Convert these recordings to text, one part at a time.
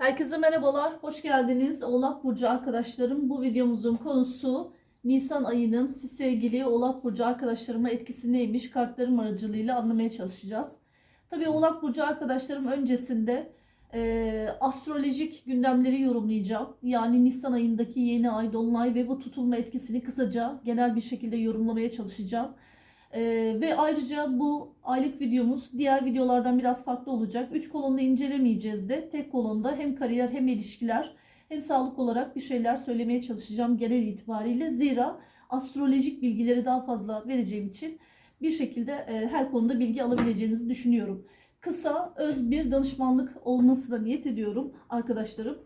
Herkese merhabalar, hoş geldiniz Oğlak Burcu arkadaşlarım. Bu videomuzun konusu Nisan ayının sevgili Oğlak Burcu arkadaşlarıma etkisi neymiş kartlarım aracılığıyla anlamaya çalışacağız. Tabii Oğlak Burcu arkadaşlarım öncesinde e, astrolojik gündemleri yorumlayacağım. Yani Nisan ayındaki yeni ay, dolunay ve bu tutulma etkisini kısaca genel bir şekilde yorumlamaya çalışacağım. Ee, ve ayrıca bu aylık videomuz diğer videolardan biraz farklı olacak. Üç kolonda incelemeyeceğiz de tek kolonda hem kariyer hem ilişkiler hem sağlık olarak bir şeyler söylemeye çalışacağım genel itibariyle. Zira astrolojik bilgileri daha fazla vereceğim için bir şekilde e, her konuda bilgi alabileceğinizi düşünüyorum. Kısa, öz bir danışmanlık olması da niyet ediyorum arkadaşlarım.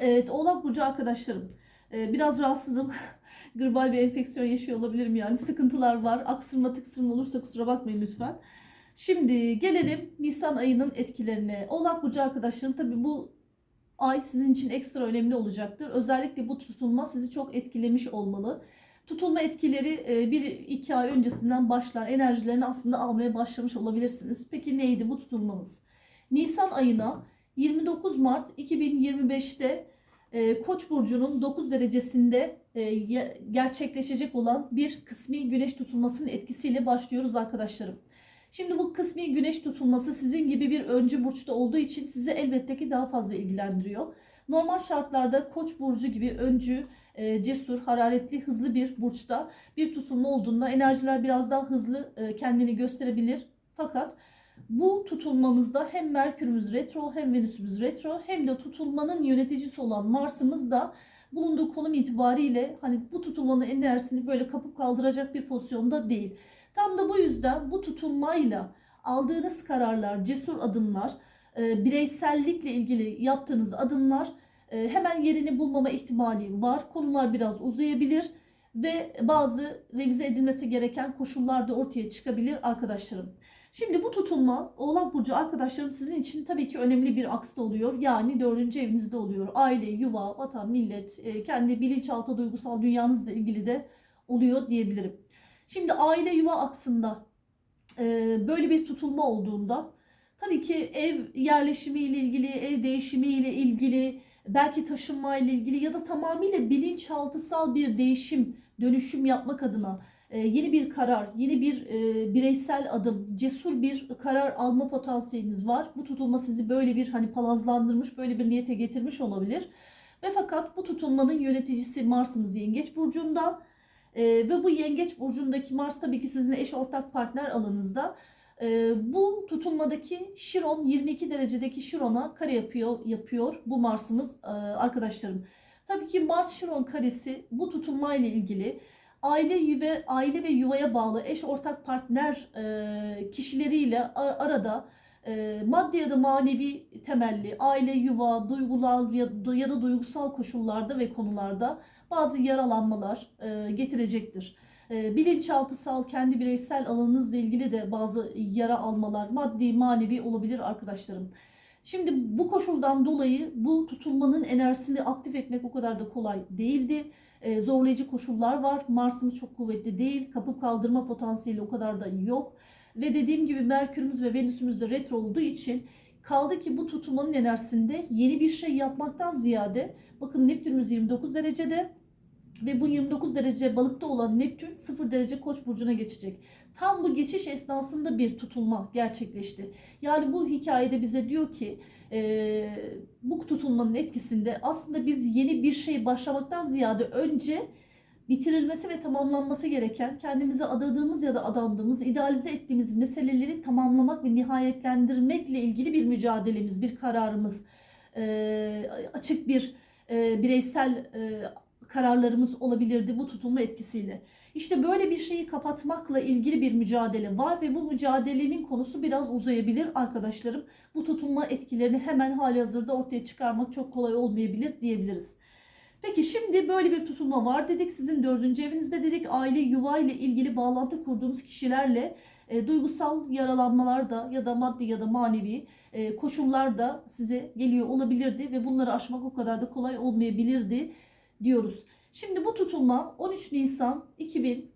Evet, Oğlak Burcu arkadaşlarım. E, Biraz rahatsızım. gribal bir enfeksiyon yaşıyor olabilirim yani. Sıkıntılar var. Aksırma tıksırma olursa kusura bakmayın lütfen. Şimdi gelelim Nisan ayının etkilerine. Oğlak Burcu arkadaşlarım tabii bu ay sizin için ekstra önemli olacaktır. Özellikle bu tutulma sizi çok etkilemiş olmalı. Tutulma etkileri 1-2 ay öncesinden başlar. Enerjilerini aslında almaya başlamış olabilirsiniz. Peki neydi bu tutulmamız? Nisan ayına 29 Mart 2025'te e, Koç burcunun 9 derecesinde e, gerçekleşecek olan bir kısmi güneş tutulmasının etkisiyle başlıyoruz arkadaşlarım. Şimdi bu kısmi güneş tutulması sizin gibi bir öncü burçta olduğu için sizi elbette ki daha fazla ilgilendiriyor. Normal şartlarda Koç burcu gibi öncü, e, cesur, hararetli, hızlı bir burçta bir tutulma olduğunda enerjiler biraz daha hızlı e, kendini gösterebilir. Fakat bu tutulmamızda hem Merkürümüz retro hem Venüsümüz retro hem de tutulmanın yöneticisi olan Mars'ımız da bulunduğu konum itibariyle hani bu tutulmanın enerjisini böyle kapıp kaldıracak bir pozisyonda değil. Tam da bu yüzden bu tutulmayla aldığınız kararlar, cesur adımlar, e, bireysellikle ilgili yaptığınız adımlar e, hemen yerini bulmama ihtimali var. Konular biraz uzayabilir ve bazı revize edilmesi gereken koşullar da ortaya çıkabilir arkadaşlarım. Şimdi bu tutulma Oğlak Burcu arkadaşlarım sizin için tabii ki önemli bir aksta oluyor. Yani dördüncü evinizde oluyor. Aile, yuva, vatan, millet, e, kendi bilinçaltı duygusal dünyanızla ilgili de oluyor diyebilirim. Şimdi aile yuva aksında e, böyle bir tutulma olduğunda tabii ki ev yerleşimi ile ilgili, ev değişimi ile ilgili, belki taşınma ile ilgili ya da tamamıyla bilinçaltısal bir değişim, dönüşüm yapmak adına e, yeni bir karar, yeni bir e, bireysel adım, cesur bir karar alma potansiyeliniz var. Bu tutulma sizi böyle bir hani palazlandırmış, böyle bir niyete getirmiş olabilir. Ve fakat bu tutulmanın yöneticisi Mars'ımız Yengeç Burcu'nda. E, ve bu Yengeç Burcu'ndaki Mars tabii ki sizin eş ortak partner alanınızda. E, bu tutulmadaki Şiron 22 derecedeki Şiron'a kare yapıyor yapıyor bu Mars'ımız e, arkadaşlarım. Tabii ki Mars Şiron karesi bu tutulma ile ilgili aile ve aile ve yuvaya bağlı eş ortak partner e, kişileriyle arada e, maddi ya da manevi temelli aile, yuva, duygular ya, da- duygusal koşullarda ve konularda bazı yaralanmalar e, getirecektir. Bilinçaltısal kendi bireysel alanınızla ilgili de bazı yara almalar maddi manevi olabilir arkadaşlarım. Şimdi bu koşuldan dolayı bu tutulmanın enerjisini aktif etmek o kadar da kolay değildi. E, zorlayıcı koşullar var. Mars'ımız çok kuvvetli değil. Kapıp kaldırma potansiyeli o kadar da yok. Ve dediğim gibi Merkür'ümüz ve Venüs'ümüz de retro olduğu için kaldı ki bu tutulmanın enerjisinde yeni bir şey yapmaktan ziyade bakın Neptünümüz 29 derecede ve bu 29 derece balıkta olan Neptün 0 derece koç burcuna geçecek. Tam bu geçiş esnasında bir tutulma gerçekleşti. Yani bu hikayede bize diyor ki e, bu tutulmanın etkisinde aslında biz yeni bir şey başlamaktan ziyade önce bitirilmesi ve tamamlanması gereken kendimize adadığımız ya da adandığımız, idealize ettiğimiz meseleleri tamamlamak ve nihayetlendirmekle ilgili bir mücadelemiz, bir kararımız, e, açık bir e, bireysel e, kararlarımız olabilirdi bu tutulma etkisiyle. İşte böyle bir şeyi kapatmakla ilgili bir mücadele var ve bu mücadelenin konusu biraz uzayabilir arkadaşlarım. Bu tutulma etkilerini hemen hali hazırda ortaya çıkarmak çok kolay olmayabilir diyebiliriz. Peki şimdi böyle bir tutulma var dedik. Sizin dördüncü evinizde dedik. Aile yuva ile ilgili bağlantı kurduğunuz kişilerle e, duygusal yaralanmalar da ya da maddi ya da manevi e, koşullar da size geliyor olabilirdi ve bunları aşmak o kadar da kolay olmayabilirdi diyoruz. Şimdi bu tutulma 13 Nisan 2000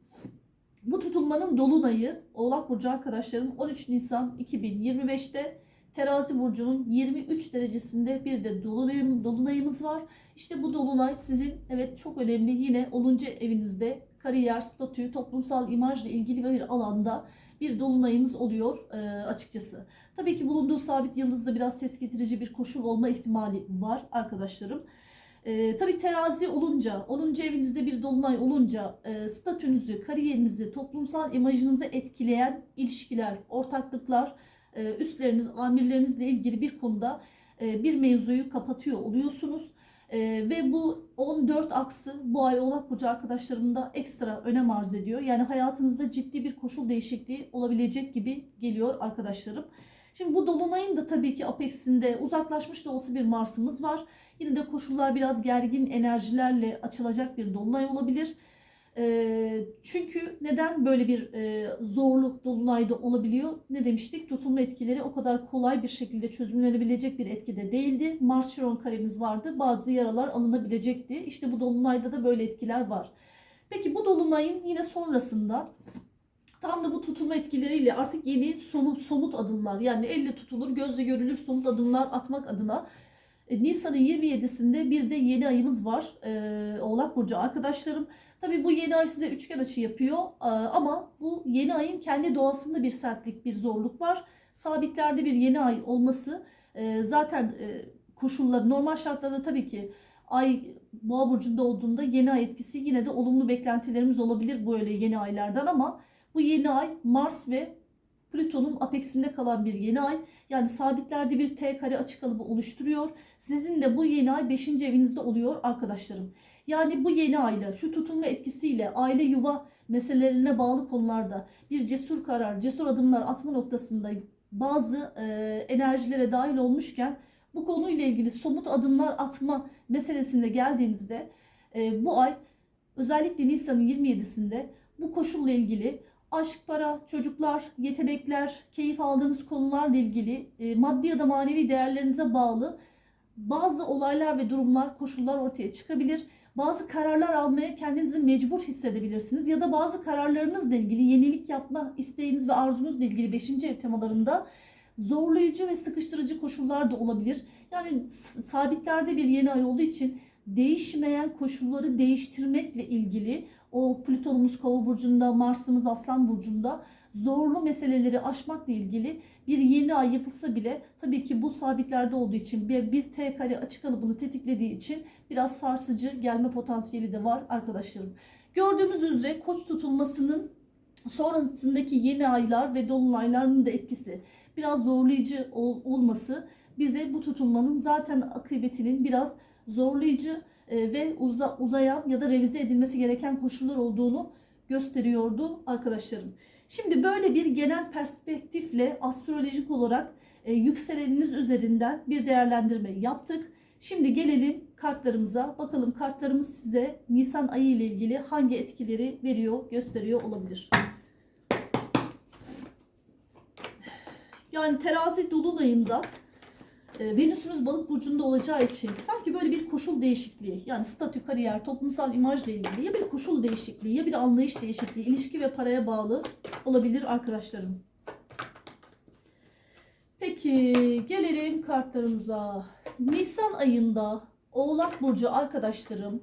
bu tutulmanın dolunayı Oğlak Burcu arkadaşlarım 13 Nisan 2025'te Terazi burcunun 23 derecesinde bir de dolunayım, dolunayımız var. İşte bu dolunay sizin evet çok önemli yine 10. evinizde kariyer, statü, toplumsal imajla ilgili bir alanda bir dolunayımız oluyor e, açıkçası. Tabii ki bulunduğu sabit yıldızda biraz ses getirici bir koşul olma ihtimali var arkadaşlarım. E, tabii terazi olunca, 10. evinizde bir dolunay olunca e, statünüzü, kariyerinizi, toplumsal imajınızı etkileyen ilişkiler, ortaklıklar, e, üstleriniz, amirlerinizle ilgili bir konuda e, bir mevzuyu kapatıyor oluyorsunuz. E, ve bu 14 aksı bu ay Oğlak Burcu arkadaşlarımda ekstra önem arz ediyor. Yani hayatınızda ciddi bir koşul değişikliği olabilecek gibi geliyor arkadaşlarım. Şimdi bu dolunayın da tabii ki apexinde uzaklaşmış da olsa bir Mars'ımız var. Yine de koşullar biraz gergin enerjilerle açılacak bir dolunay olabilir. E, çünkü neden böyle bir e, zorlu dolunayda olabiliyor? Ne demiştik? Tutulma etkileri o kadar kolay bir şekilde çözümlenebilecek bir etkide değildi. Mars Chiron karemiz vardı. Bazı yaralar alınabilecekti. İşte bu dolunayda da böyle etkiler var. Peki bu dolunayın yine sonrasında tam da bu tutulma etkileriyle artık yeni somut, somut adımlar yani elle tutulur, gözle görülür somut adımlar atmak adına e, Nisan'ın 27'sinde bir de yeni ayımız var. E, Oğlak Burcu arkadaşlarım. Tabi bu yeni ay size üçgen açı yapıyor e, ama bu yeni ayın kendi doğasında bir sertlik, bir zorluk var. Sabitlerde bir yeni ay olması e, zaten e, koşulları normal şartlarda tabii ki ay boğa burcunda olduğunda yeni ay etkisi yine de olumlu beklentilerimiz olabilir böyle yeni aylardan ama bu yeni ay Mars ve Plüton'un apexinde kalan bir yeni ay. Yani sabitlerde bir T kare açık kalıbı oluşturuyor. Sizin de bu yeni ay 5. evinizde oluyor arkadaşlarım. Yani bu yeni ayla şu tutulma etkisiyle aile yuva meselelerine bağlı konularda bir cesur karar, cesur adımlar atma noktasında bazı e, enerjilere dahil olmuşken bu konuyla ilgili somut adımlar atma meselesine geldiğinizde e, bu ay özellikle Nisan'ın 27'sinde bu koşulla ilgili aşk, para, çocuklar, yetenekler, keyif aldığınız konularla ilgili e, maddi ya da manevi değerlerinize bağlı bazı olaylar ve durumlar, koşullar ortaya çıkabilir. Bazı kararlar almaya kendinizi mecbur hissedebilirsiniz ya da bazı kararlarınızla ilgili yenilik yapma isteğiniz ve arzunuzla ilgili 5. ev temalarında zorlayıcı ve sıkıştırıcı koşullar da olabilir. Yani sabitlerde bir yeni ay olduğu için değişmeyen koşulları değiştirmekle ilgili o Plüton'umuz Kova burcunda, Mars'ımız Aslan burcunda zorlu meseleleri aşmakla ilgili bir yeni ay yapılsa bile tabii ki bu sabitlerde olduğu için bir, bir T kare açık kalıbını tetiklediği için biraz sarsıcı gelme potansiyeli de var arkadaşlarım. Gördüğümüz üzere koç tutulmasının sonrasındaki yeni aylar ve dolunayların da etkisi biraz zorlayıcı ol, olması bize bu tutulmanın zaten akıbetinin biraz zorlayıcı e, ve uza, uzayan ya da revize edilmesi gereken koşullar olduğunu gösteriyordu arkadaşlarım. Şimdi böyle bir genel perspektifle astrolojik olarak e, yükseleniniz üzerinden bir değerlendirme yaptık. Şimdi gelelim kartlarımıza. Bakalım kartlarımız size Nisan ayı ile ilgili hangi etkileri veriyor, gösteriyor olabilir. Yani terazi dolunayında Venüs'ümüz balık burcunda olacağı için sanki böyle bir koşul değişikliği yani statü, kariyer, toplumsal imajla ilgili ya bir koşul değişikliği ya bir anlayış değişikliği, ilişki ve paraya bağlı olabilir arkadaşlarım. Peki gelelim kartlarımıza. Nisan ayında Oğlak Burcu arkadaşlarım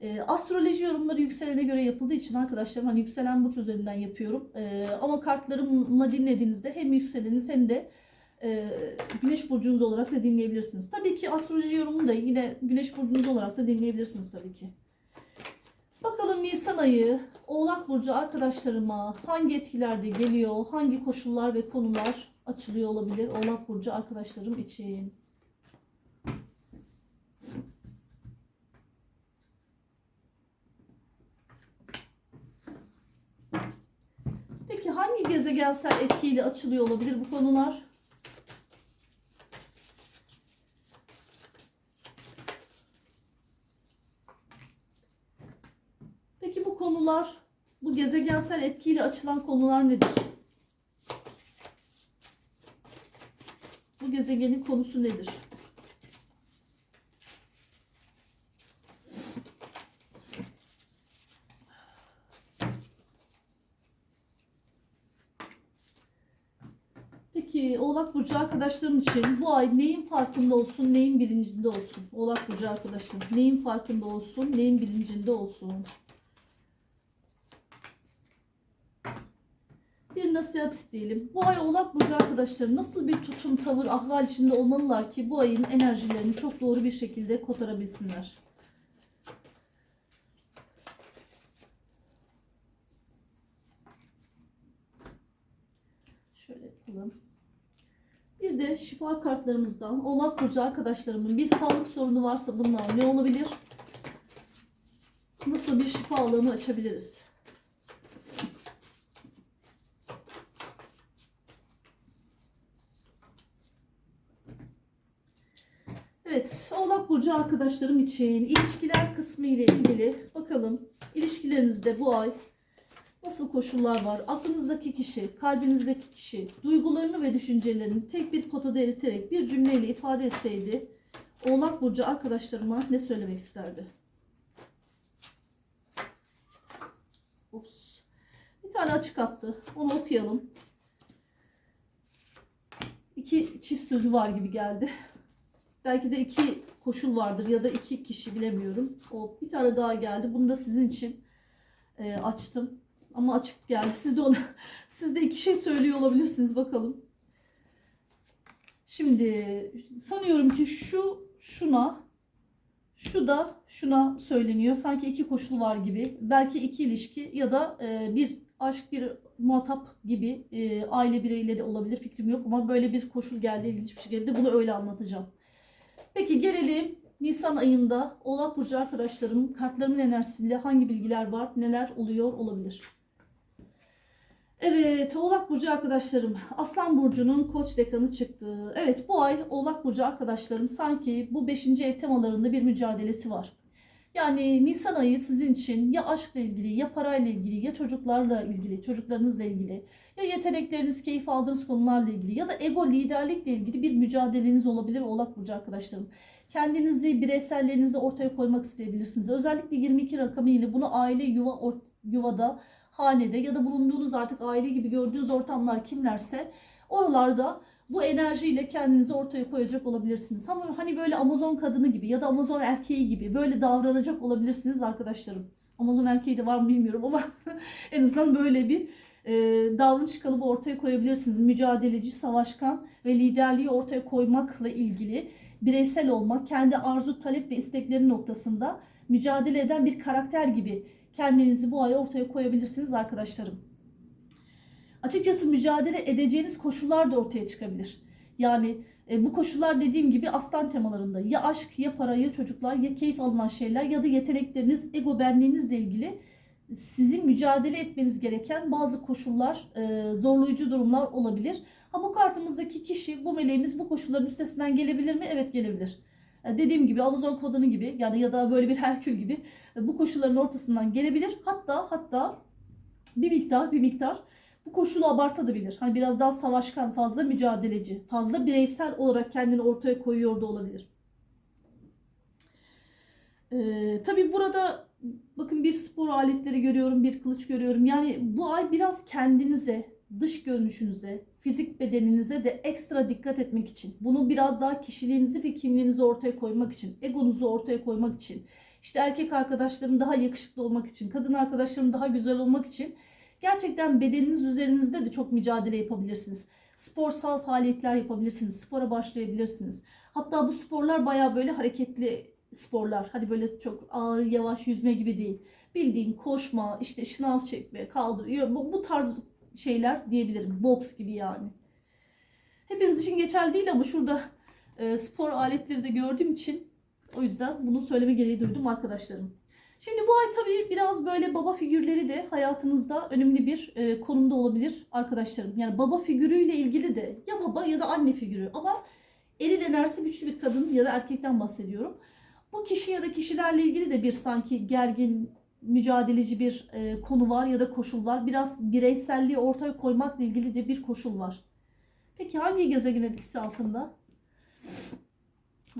e, astroloji yorumları yükselene göre yapıldığı için arkadaşlarım hani yükselen burç üzerinden yapıyorum. E, ama kartlarımla dinlediğinizde hem yükseleniniz hem de e, güneş burcunuz olarak da dinleyebilirsiniz. Tabii ki astroloji yorumunu da yine güneş burcunuz olarak da dinleyebilirsiniz tabii ki. Bakalım Nisan ayı Oğlak Burcu arkadaşlarıma hangi etkilerde geliyor, hangi koşullar ve konular açılıyor olabilir Oğlak Burcu arkadaşlarım için. Peki hangi gezegensel etkiyle açılıyor olabilir bu konular? Peki konular, bu gezegensel etkiyle açılan konular nedir? Bu gezegenin konusu nedir? Peki Peki Oğlak Burcu arkadaşlarım için bu ay neyin farkında olsun, neyin bilincinde olsun? Oğlak Burcu arkadaşlarım neyin farkında olsun, neyin bilincinde olsun? Bir nasihat isteyelim. Bu ay Oğlak Burcu arkadaşları nasıl bir tutum, tavır, ahval içinde olmalılar ki bu ayın enerjilerini çok doğru bir şekilde kotarabilsinler? Şöyle yapalım. Bir de şifa kartlarımızdan Oğlak Burcu arkadaşlarımın bir sağlık sorunu varsa bunlar ne olabilir? Nasıl bir şifa alanı açabiliriz? Evet, Oğlak Burcu arkadaşlarım için ilişkiler kısmı ile ilgili bakalım ilişkilerinizde bu ay nasıl koşullar var? Aklınızdaki kişi, kalbinizdeki kişi duygularını ve düşüncelerini tek bir potada eriterek bir cümleyle ifade etseydi Oğlak Burcu arkadaşlarıma ne söylemek isterdi? Ups. Bir tane açık attı. Onu okuyalım. İki çift sözü var gibi geldi. Belki de iki koşul vardır ya da iki kişi bilemiyorum. O bir tane daha geldi. Bunu da sizin için e, açtım. Ama açık geldi. Siz de ona, siz de iki şey söylüyor olabilirsiniz bakalım. Şimdi sanıyorum ki şu şuna şu da şuna söyleniyor. Sanki iki koşul var gibi. Belki iki ilişki ya da e, bir aşk bir muhatap gibi e, aile bireyleri olabilir fikrim yok ama böyle bir koşul geldi ilginç bir geldi. Bunu öyle anlatacağım. Peki gelelim Nisan ayında Oğlak Burcu arkadaşlarım kartlarımın enerjisiyle hangi bilgiler var, neler oluyor olabilir? Evet, Oğlak Burcu arkadaşlarım, Aslan Burcu'nun koç dekanı çıktı. Evet, bu ay Oğlak Burcu arkadaşlarım sanki bu 5. ev temalarında bir mücadelesi var. Yani Nisan ayı sizin için ya aşkla ilgili, ya parayla ilgili, ya çocuklarla ilgili, çocuklarınızla ilgili, ya yetenekleriniz, keyif aldığınız konularla ilgili ya da ego liderlikle ilgili bir mücadeleniz olabilir Oğlak Burcu arkadaşlarım. Kendinizi, bireysellerinizi ortaya koymak isteyebilirsiniz. Özellikle 22 rakamı ile bunu aile yuva or- yuvada, hanede ya da bulunduğunuz artık aile gibi gördüğünüz ortamlar kimlerse oralarda bu enerjiyle kendinizi ortaya koyacak olabilirsiniz. Ama hani böyle Amazon kadını gibi ya da Amazon erkeği gibi böyle davranacak olabilirsiniz arkadaşlarım. Amazon erkeği de var mı bilmiyorum ama en azından böyle bir e, davranış kalıbı ortaya koyabilirsiniz. Mücadeleci, savaşkan ve liderliği ortaya koymakla ilgili bireysel olmak, kendi arzu, talep ve istekleri noktasında mücadele eden bir karakter gibi kendinizi bu ay ortaya koyabilirsiniz arkadaşlarım. Açıkçası mücadele edeceğiniz koşullar da ortaya çıkabilir. Yani e, bu koşullar dediğim gibi aslan temalarında ya aşk ya para ya çocuklar ya keyif alınan şeyler ya da yetenekleriniz, ego benliğinizle ilgili sizin mücadele etmeniz gereken bazı koşullar, e, zorlayıcı durumlar olabilir. Ha bu kartımızdaki kişi, bu meleğimiz bu koşulların üstesinden gelebilir mi? Evet gelebilir. E, dediğim gibi Amazon kodunu gibi yani ya da böyle bir Herkül gibi e, bu koşulların ortasından gelebilir. Hatta hatta bir miktar bir miktar bu koşulu abartabilir. Hani biraz daha savaşkan, fazla mücadeleci, fazla bireysel olarak kendini ortaya koyuyor da olabilir. Ee, tabii burada bakın bir spor aletleri görüyorum, bir kılıç görüyorum. Yani bu ay biraz kendinize, dış görünüşünüze, fizik bedeninize de ekstra dikkat etmek için. Bunu biraz daha kişiliğinizi ve kimliğinizi ortaya koymak için, egonuzu ortaya koymak için. İşte erkek arkadaşlarım daha yakışıklı olmak için, kadın arkadaşlarım daha güzel olmak için gerçekten bedeniniz üzerinizde de çok mücadele yapabilirsiniz. Sporsal faaliyetler yapabilirsiniz. Spora başlayabilirsiniz. Hatta bu sporlar baya böyle hareketli sporlar. Hani böyle çok ağır yavaş yüzme gibi değil. Bildiğin koşma, işte şınav çekme, kaldır. Bu, bu tarz şeyler diyebilirim. Boks gibi yani. Hepiniz için geçerli değil ama şurada e, spor aletleri de gördüğüm için o yüzden bunu söyleme gereği duydum arkadaşlarım. Şimdi bu ay tabii biraz böyle baba figürleri de hayatınızda önemli bir e, konumda olabilir arkadaşlarım. Yani baba figürüyle ilgili de ya baba ya da anne figürü ama eril enerjisi güçlü bir kadın ya da erkekten bahsediyorum. Bu kişi ya da kişilerle ilgili de bir sanki gergin, mücadeleci bir e, konu var ya da koşul var. Biraz bireyselliği ortaya koymakla ilgili de bir koşul var. Peki hangi gezegen etkisi altında?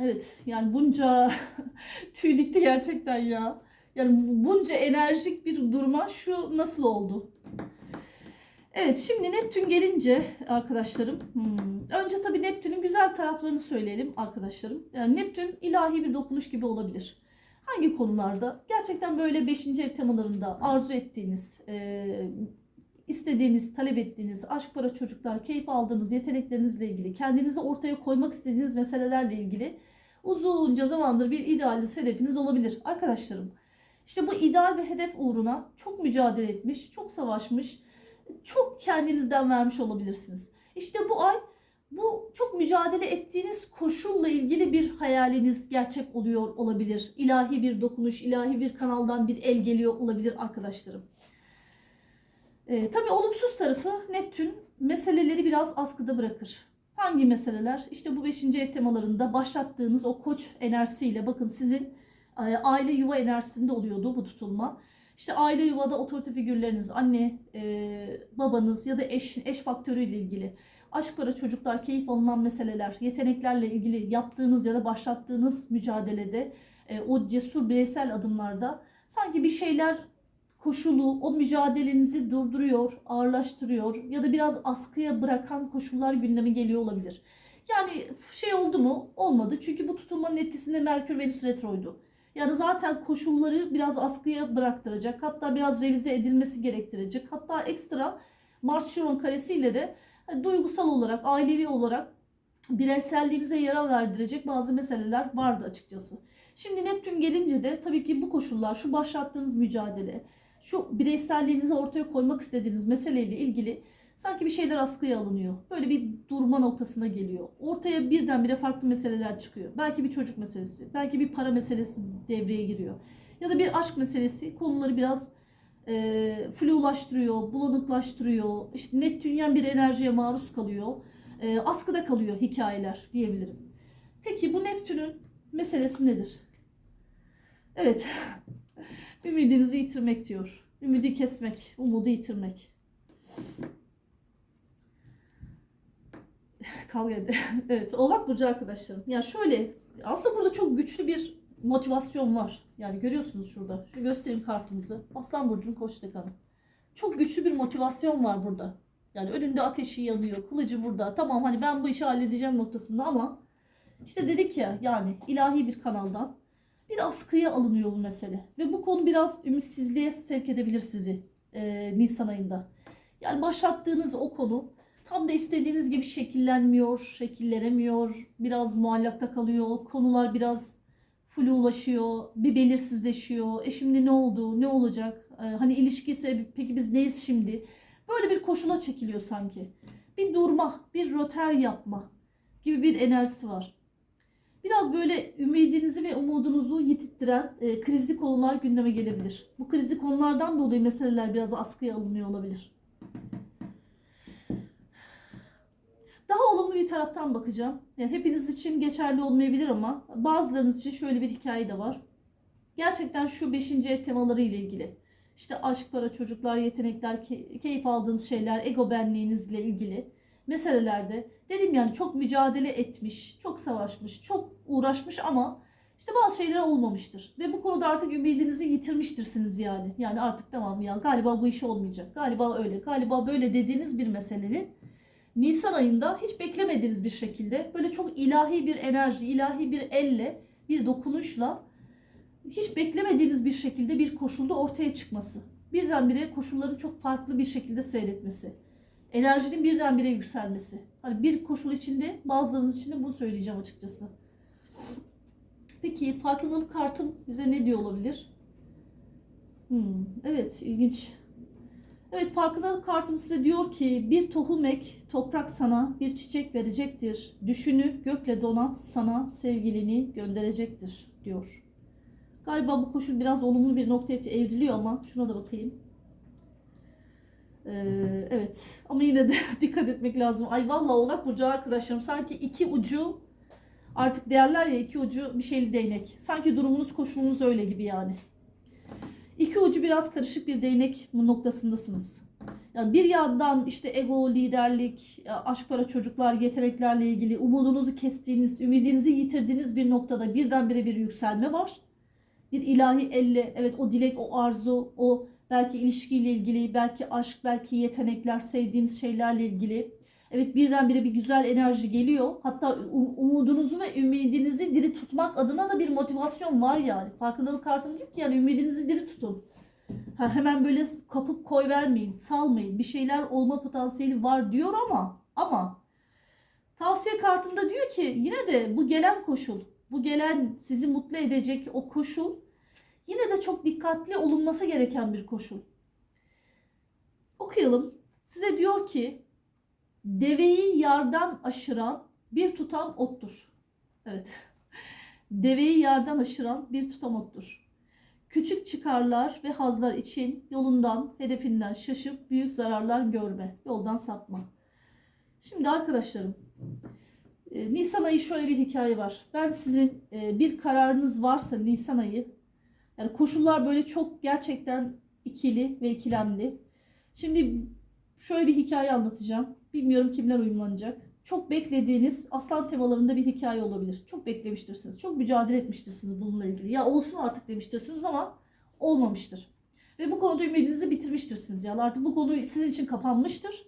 Evet yani bunca tüy dikti gerçekten ya. Yani bunca enerjik bir duruma şu nasıl oldu? Evet şimdi Neptün gelince arkadaşlarım hmm, önce tabii Neptün'ün güzel taraflarını söyleyelim arkadaşlarım. Yani Neptün ilahi bir dokunuş gibi olabilir. Hangi konularda? Gerçekten böyle 5. ev temalarında arzu ettiğiniz, e, istediğiniz, talep ettiğiniz, aşk, para, çocuklar, keyif aldığınız yeteneklerinizle ilgili, kendinizi ortaya koymak istediğiniz meselelerle ilgili uzunca zamandır bir idealiniz, hedefiniz olabilir arkadaşlarım. İşte bu ideal ve hedef uğruna çok mücadele etmiş, çok savaşmış, çok kendinizden vermiş olabilirsiniz. İşte bu ay bu çok mücadele ettiğiniz koşulla ilgili bir hayaliniz gerçek oluyor olabilir. İlahi bir dokunuş, ilahi bir kanaldan bir el geliyor olabilir arkadaşlarım. Ee, tabii olumsuz tarafı Neptün meseleleri biraz askıda bırakır. Hangi meseleler? İşte bu 5. ev temalarında başlattığınız o koç enerjisiyle bakın sizin aile yuva enerjisinde oluyordu bu tutulma. İşte aile yuvada otorite figürleriniz, anne, e, babanız ya da eş, eş faktörüyle ilgili aşk para çocuklar, keyif alınan meseleler, yeteneklerle ilgili yaptığınız ya da başlattığınız mücadelede e, o cesur bireysel adımlarda sanki bir şeyler koşulu o mücadelenizi durduruyor, ağırlaştırıyor ya da biraz askıya bırakan koşullar gündeme geliyor olabilir. Yani şey oldu mu? Olmadı. Çünkü bu tutulmanın etkisinde Merkür Venüs retroydu. Yani zaten koşulları biraz askıya bıraktıracak. Hatta biraz revize edilmesi gerektirecek. Hatta ekstra Mars Chiron karesiyle de hani duygusal olarak, ailevi olarak bireyselliğimize yara verdirecek bazı meseleler vardı açıkçası. Şimdi Neptün gelince de tabii ki bu koşullar, şu başlattığınız mücadele, şu bireyselliğinizi ortaya koymak istediğiniz meseleyle ilgili sanki bir şeyler askıya alınıyor. Böyle bir durma noktasına geliyor. Ortaya birdenbire farklı meseleler çıkıyor. Belki bir çocuk meselesi, belki bir para meselesi devreye giriyor. Ya da bir aşk meselesi konuları biraz e, flulaştırıyor, bulanıklaştırıyor. İşte Neptünyen bir enerjiye maruz kalıyor. E, askıda kalıyor hikayeler diyebilirim. Peki bu Neptün'ün meselesi nedir? Evet, ümidinizi yitirmek diyor. Ümidi kesmek, umudu yitirmek. Kavga evet, Oğlak Burcu arkadaşlarım. Ya şöyle, aslında burada çok güçlü bir motivasyon var. Yani görüyorsunuz şurada. Şu göstereyim kartımızı. Aslan Burcu'nun koç dekanı. Çok güçlü bir motivasyon var burada. Yani önünde ateşi yanıyor, kılıcı burada. Tamam hani ben bu işi halledeceğim noktasında ama işte dedik ya yani ilahi bir kanaldan bir askıya alınıyor bu mesele. Ve bu konu biraz ümitsizliğe sevk edebilir sizi e, Nisan ayında. Yani başlattığınız o konu tam da istediğiniz gibi şekillenmiyor, şekillenemiyor. Biraz muallakta kalıyor. Konular biraz flulaşıyor, bir belirsizleşiyor. E şimdi ne oldu, ne olacak? E, hani ilişki peki biz neyiz şimdi? Böyle bir koşula çekiliyor sanki. Bir durma, bir roter yapma gibi bir enerjisi var. Biraz böyle ümidinizi ve umudunuzu yitirttiren e, krizli konular gündeme gelebilir. Bu krizli konulardan dolayı meseleler biraz askıya alınıyor olabilir. Daha olumlu bir taraftan bakacağım. Yani hepiniz için geçerli olmayabilir ama bazılarınız için şöyle bir hikaye de var. Gerçekten şu 5. ev temaları ile ilgili. İşte aşk, para, çocuklar, yetenekler, key- keyif aldığınız şeyler, ego benliğinizle ilgili meselelerde dedim yani çok mücadele etmiş, çok savaşmış, çok uğraşmış ama işte bazı şeyler olmamıştır. Ve bu konuda artık ümidinizi yitirmiştirsiniz yani. Yani artık tamam ya galiba bu iş olmayacak. Galiba öyle, galiba böyle dediğiniz bir meselenin Nisan ayında hiç beklemediğiniz bir şekilde böyle çok ilahi bir enerji, ilahi bir elle, bir dokunuşla hiç beklemediğiniz bir şekilde bir koşulda ortaya çıkması. Birdenbire koşulların çok farklı bir şekilde seyretmesi. Enerjinin birdenbire yükselmesi. Hani bir koşul içinde bazılarınız için de bunu söyleyeceğim açıkçası. Peki farkındalık kartım bize ne diyor olabilir? Hmm, evet ilginç. Evet farkındalık kartım size diyor ki bir tohum ek toprak sana bir çiçek verecektir. Düşünü gökle donat sana sevgilini gönderecektir diyor. Galiba bu koşul biraz olumlu bir noktaya evriliyor ama şuna da bakayım. Ee, evet ama yine de dikkat etmek lazım. Ay vallahi Oğlak Burcu arkadaşlarım sanki iki ucu artık değerler ya iki ucu bir şeyli değnek. Sanki durumunuz koşulunuz öyle gibi yani. İki ucu biraz karışık bir değnek noktasındasınız. Yani bir yandan işte ego, liderlik, aşk para çocuklar, yeteneklerle ilgili umudunuzu kestiğiniz, ümidinizi yitirdiğiniz bir noktada birdenbire bir yükselme var. Bir ilahi elle evet o dilek, o arzu, o Belki ilişkiyle ilgili, belki aşk, belki yetenekler, sevdiğiniz şeylerle ilgili. Evet birdenbire bir güzel enerji geliyor. Hatta um- umudunuzu ve ümidinizi diri tutmak adına da bir motivasyon var yani. Farkındalık kartım diyor ki yani ümidinizi diri tutun. Ha, hemen böyle kapıp koy vermeyin, salmayın. Bir şeyler olma potansiyeli var diyor ama ama tavsiye kartında diyor ki yine de bu gelen koşul, bu gelen sizi mutlu edecek o koşul yine de çok dikkatli olunması gereken bir koşul. Okuyalım. Size diyor ki deveyi yardan aşıran bir tutam ottur. Evet. Deveyi yardan aşıran bir tutam ottur. Küçük çıkarlar ve hazlar için yolundan, hedefinden şaşıp büyük zararlar görme, yoldan sapma. Şimdi arkadaşlarım, e, Nisan ayı şöyle bir hikaye var. Ben sizin e, bir kararınız varsa Nisan ayı, yani koşullar böyle çok gerçekten ikili ve ikilemli. Şimdi şöyle bir hikaye anlatacağım. Bilmiyorum kimler uyumlanacak. Çok beklediğiniz aslan temalarında bir hikaye olabilir. Çok beklemiştirsiniz. Çok mücadele etmiştirsiniz bununla ilgili. Ya olsun artık demiştirsiniz ama olmamıştır. Ve bu konuda ümidinizi bitirmiştirsiniz. Yani artık bu konu sizin için kapanmıştır.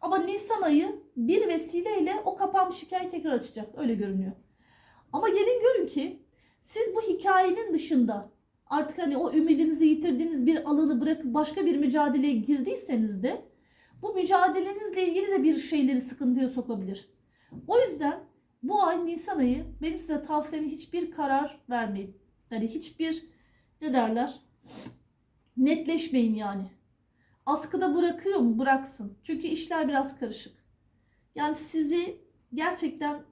Ama Nisan ayı bir vesileyle o kapanmış hikayeyi tekrar açacak. Öyle görünüyor. Ama gelin görün ki siz bu hikayenin dışında artık hani o ümidinizi yitirdiğiniz bir alanı bırakıp başka bir mücadeleye girdiyseniz de bu mücadelenizle ilgili de bir şeyleri sıkıntıya sokabilir. O yüzden bu ay Nisan ayı benim size tavsiyem hiçbir karar vermeyin. Yani hiçbir ne derler netleşmeyin yani. Askıda bırakıyor mu? Bıraksın. Çünkü işler biraz karışık. Yani sizi gerçekten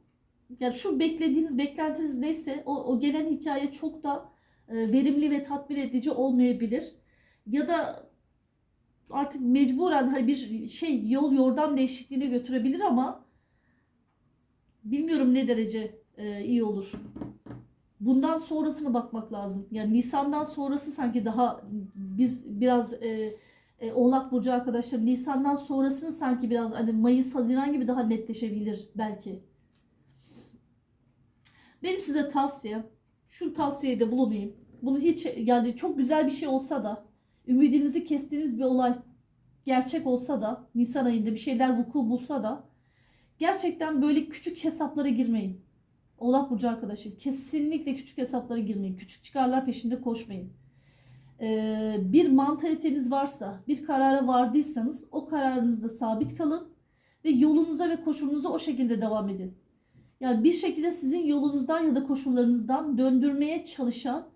yani şu beklediğiniz beklentiniz neyse o, o gelen hikaye çok da e, verimli ve tatmin edici olmayabilir. Ya da artık mecburen hani bir şey yol yordam değişikliğine götürebilir ama bilmiyorum ne derece e, iyi olur. Bundan sonrasına bakmak lazım. Yani Nisan'dan sonrası sanki daha biz biraz e, e, Oğlak Burcu arkadaşlar Nisan'dan sonrasını sanki biraz hani Mayıs, Haziran gibi daha netleşebilir belki. Benim size tavsiyem şu tavsiyede bulunayım. Bunu hiç yani çok güzel bir şey olsa da ümidinizi kestiğiniz bir olay gerçek olsa da Nisan ayında bir şeyler vuku bulsa da gerçekten böyle küçük hesaplara girmeyin. Oğlak Burcu arkadaşı kesinlikle küçük hesaplara girmeyin. Küçük çıkarlar peşinde koşmayın. Ee, bir mantaliteniz varsa, bir karara vardıysanız o kararınızda sabit kalın ve yolunuza ve koşulunuza o şekilde devam edin. Yani bir şekilde sizin yolunuzdan ya da koşullarınızdan döndürmeye çalışan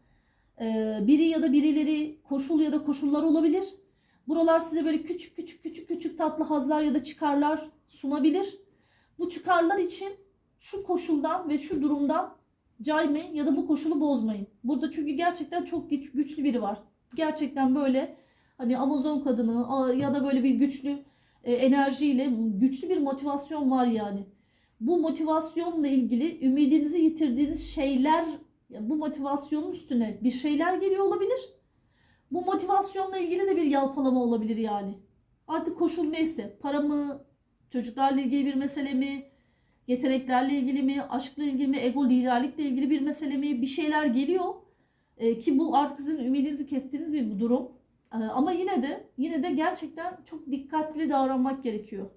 biri ya da birileri koşul ya da koşullar olabilir. Buralar size böyle küçük küçük küçük küçük tatlı hazlar ya da çıkarlar sunabilir. Bu çıkarlar için şu koşuldan ve şu durumdan caymayın ya da bu koşulu bozmayın. Burada çünkü gerçekten çok güç- güçlü biri var. Gerçekten böyle hani Amazon kadını ya da böyle bir güçlü e, enerjiyle güçlü bir motivasyon var yani. Bu motivasyonla ilgili ümidinizi yitirdiğiniz şeyler bu motivasyonun üstüne bir şeyler geliyor olabilir. Bu motivasyonla ilgili de bir yalpalama olabilir yani. Artık koşul neyse. Para mı, çocuklarla ilgili bir mesele mi, yeteneklerle ilgili mi, aşkla ilgili mi, ego liderlikle ilgili bir mesele mi bir şeyler geliyor. Ee, ki bu artık sizin ümidinizi kestiğiniz bir bu durum. Ee, ama yine de yine de gerçekten çok dikkatli davranmak gerekiyor.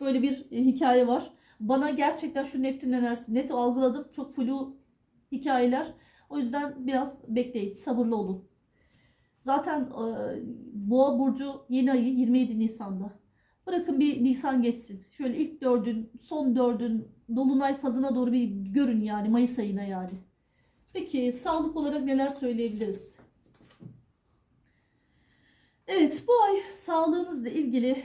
Böyle bir e, hikaye var. Bana gerçekten şu Neptün enerjisi net algıladım. Çok flu hikayeler. O yüzden biraz bekleyin, sabırlı olun. Zaten e, Boğa burcu yeni ayı 27 Nisan'da. Bırakın bir Nisan geçsin. Şöyle ilk dördün, son dördün dolunay fazına doğru bir görün yani Mayıs ayına yani. Peki sağlık olarak neler söyleyebiliriz? Evet bu ay sağlığınızla ilgili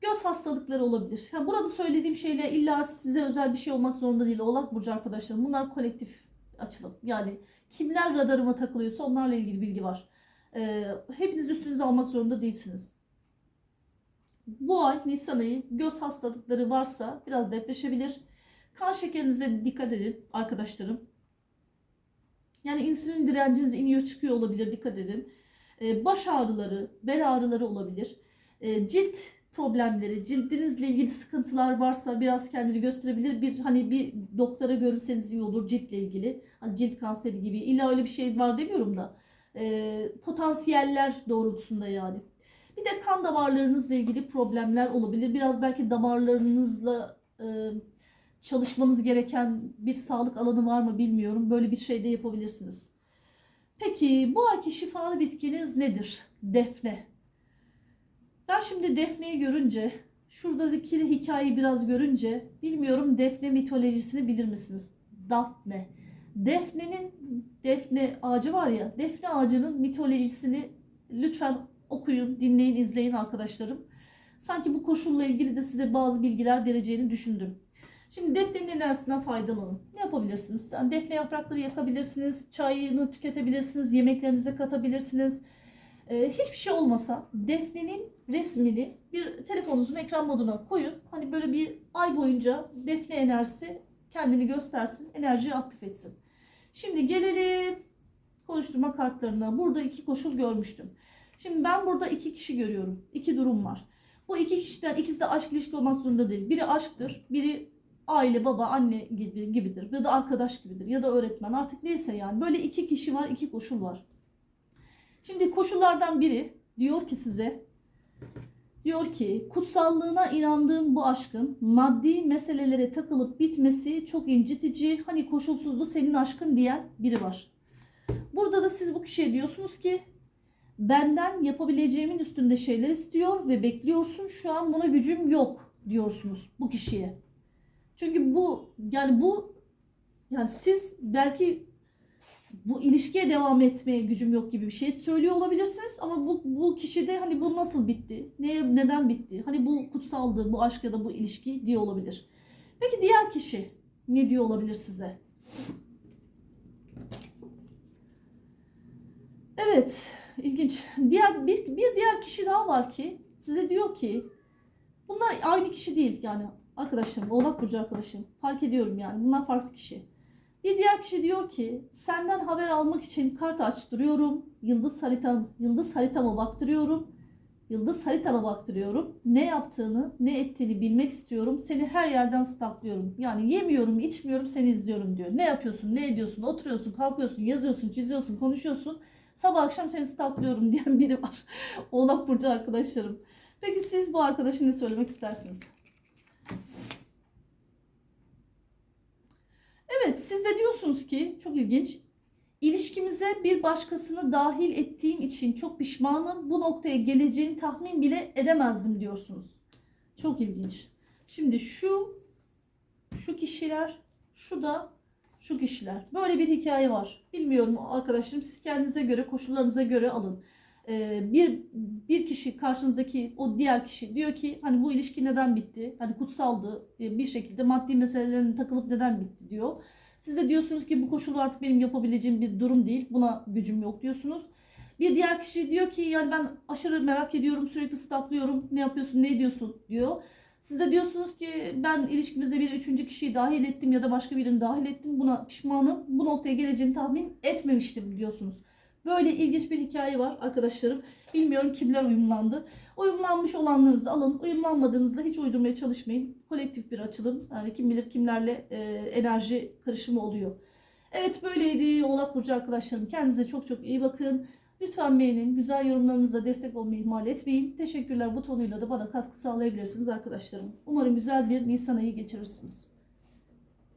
göz hastalıkları olabilir. Yani burada söylediğim şeyler illa size özel bir şey olmak zorunda değil. Oğlak Burcu arkadaşlarım bunlar kolektif açılım. Yani kimler radarıma takılıyorsa onlarla ilgili bilgi var. Ee, hepiniz üstünüze almak zorunda değilsiniz. Bu ay Nisan ayı göz hastalıkları varsa biraz depreşebilir. Kan şekerinize dikkat edin arkadaşlarım. Yani insülin direnciniz iniyor çıkıyor olabilir dikkat edin. Ee, baş ağrıları, bel ağrıları olabilir. Ee, cilt problemleri, cildinizle ilgili sıkıntılar varsa biraz kendini gösterebilir. Bir hani bir doktora görünseniz iyi olur ciltle ilgili. Hani cilt kanseri gibi. İlla öyle bir şey var demiyorum da. e, potansiyeller doğrultusunda yani. Bir de kan damarlarınızla ilgili problemler olabilir. Biraz belki damarlarınızla e, çalışmanız gereken bir sağlık alanı var mı bilmiyorum. Böyle bir şey de yapabilirsiniz. Peki bu ayki şifalı bitkiniz nedir? Defne. Ben şimdi Defne'yi görünce, şuradaki hikayeyi biraz görünce bilmiyorum Defne mitolojisini bilir misiniz? Daphne. Defne'nin Defne ağacı var ya, Defne ağacının mitolojisini lütfen okuyun, dinleyin, izleyin arkadaşlarım. Sanki bu koşulla ilgili de size bazı bilgiler vereceğini düşündüm. Şimdi defnenin enerjisinden faydalanın. Ne yapabilirsiniz? Yani defne yaprakları yakabilirsiniz, çayını tüketebilirsiniz, yemeklerinize katabilirsiniz. Ee, hiçbir şey olmasa defnenin resmini bir telefonunuzun ekran moduna koyun. Hani böyle bir ay boyunca defne enerjisi kendini göstersin, enerjiyi aktif etsin. Şimdi gelelim konuşturma kartlarına. Burada iki koşul görmüştüm. Şimdi ben burada iki kişi görüyorum. İki durum var. Bu iki kişiden ikisi de aşk ilişki olmak zorunda değil. Biri aşktır, biri aile, baba, anne gibi gibidir. Ya da arkadaş gibidir. Ya da öğretmen. Artık neyse yani. Böyle iki kişi var, iki koşul var. Şimdi koşullardan biri diyor ki size diyor ki kutsallığına inandığım bu aşkın maddi meselelere takılıp bitmesi çok incitici. Hani koşulsuzdu senin aşkın diyen biri var. Burada da siz bu kişiye diyorsunuz ki benden yapabileceğimin üstünde şeyler istiyor ve bekliyorsun. Şu an buna gücüm yok diyorsunuz bu kişiye. Çünkü bu yani bu yani siz belki bu ilişkiye devam etmeye gücüm yok gibi bir şey söylüyor olabilirsiniz ama bu bu kişi de hani bu nasıl bitti? Neye neden bitti? Hani bu kutsaldı, bu aşk ya da bu ilişki diye olabilir. Peki diğer kişi ne diyor olabilir size? Evet, ilginç. Diğer bir, bir diğer kişi daha var ki size diyor ki bunlar aynı kişi değil yani arkadaşlarım, Oğlak Burcu arkadaşım. Fark ediyorum yani. Bunlar farklı kişi. Bir diğer kişi diyor ki senden haber almak için kart açtırıyorum. Yıldız haritam, yıldız haritama baktırıyorum. Yıldız haritana baktırıyorum. Ne yaptığını, ne ettiğini bilmek istiyorum. Seni her yerden stalklıyorum. Yani yemiyorum, içmiyorum, seni izliyorum diyor. Ne yapıyorsun, ne ediyorsun, oturuyorsun, kalkıyorsun, yazıyorsun, çiziyorsun, konuşuyorsun. Sabah akşam seni stalklıyorum diyen biri var. Oğlak Burcu arkadaşlarım. Peki siz bu arkadaşın ne söylemek istersiniz? Evet siz de diyorsunuz ki çok ilginç. İlişkimize bir başkasını dahil ettiğim için çok pişmanım. Bu noktaya geleceğini tahmin bile edemezdim diyorsunuz. Çok ilginç. Şimdi şu şu kişiler, şu da şu kişiler. Böyle bir hikaye var. Bilmiyorum arkadaşlarım siz kendinize göre, koşullarınıza göre alın. Ee, bir bir kişi karşınızdaki o diğer kişi diyor ki hani bu ilişki neden bitti? Hani kutsaldı e, bir şekilde maddi meselelerin takılıp neden bitti diyor. Siz de diyorsunuz ki bu koşul artık benim yapabileceğim bir durum değil. Buna gücüm yok diyorsunuz. Bir diğer kişi diyor ki yani ben aşırı merak ediyorum, sürekli stalklıyorum. Ne yapıyorsun, ne ediyorsun diyor. Siz de diyorsunuz ki ben ilişkimizde bir üçüncü kişiyi dahil ettim ya da başka birini dahil ettim. Buna pişmanım. Bu noktaya geleceğini tahmin etmemiştim diyorsunuz. Böyle ilginç bir hikaye var arkadaşlarım. Bilmiyorum kimler uyumlandı. Uyumlanmış olanlarınızı alın. Uyumlanmadığınızda hiç uydurmaya çalışmayın. Kolektif bir açılım. Yani kim bilir kimlerle e, enerji karışımı oluyor. Evet böyleydi Oğlak Burcu arkadaşlarım. Kendinize çok çok iyi bakın. Lütfen beğenin. Güzel yorumlarınızla destek olmayı ihmal etmeyin. Teşekkürler butonuyla da bana katkı sağlayabilirsiniz arkadaşlarım. Umarım güzel bir Nisan ayı geçirirsiniz.